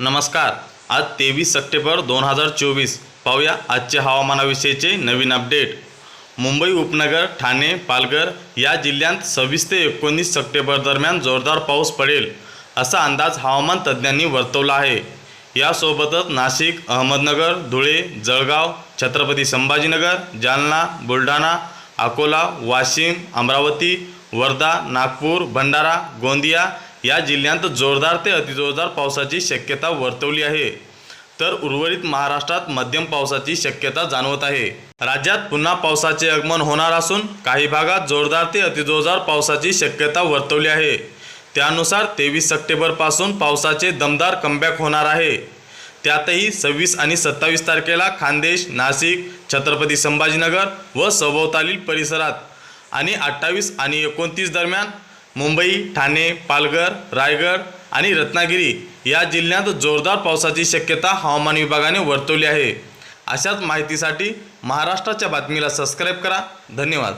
नमस्कार. आज तेवीस सप्टेंबर दोन हजार चोवीस. पाहूया आजचे हवामानाविषयीचे नवीन अपडेट. मुंबई उपनगर ठाणे पालघर या जिल्ह्यांत सव्वीस ते एकोणीस सप्टेंबर दरम्यान जोरदार पाऊस पडेल असा अंदाज हवामान तज्ज्ञांनी वर्तवला आहे. यासोबतच नाशिक अहमदनगर धुळे जळगाव छत्रपती संभाजीनगर जालना बुलढाणा अकोला वाशिम अमरावती वर्धा नागपूर भंडारा गोंदिया या जिल्ह्यांत जोरदार ते अतिजोरदार पावसाची शक्यता वर्तवली आहे. तर उर्वरित महाराष्ट्रात मध्यम पावसाची शक्यता जाणवत आहे. राज्यात पुन्हा पावसाचे आगमन होणार असून काही भागात जोरदार ते अतिजोरदार पावसाची शक्यता वर्तवली आहे. त्यानुसार तेवीस सप्टेंबरपासून पावसाचे दमदार कमबॅक होणार आहे. त्यातही सव्वीस आणि सत्तावीस तारखेला खान्देश नाशिक छत्रपती संभाजीनगर व सभोवतालील परिसरात आणि अठ्ठावीस आणि एकोणतीस दरम्यान मुंबई ठाणे पालघर रायगड आणि रत्नागिरी या जिल्ह्यात जोरदार पावसाची शक्यता हवामान विभागाने वर्तवली आहे. अशाच माहितीसाठी महाराष्ट्राच्या बातमीला सबस्क्राईब करा. धन्यवाद.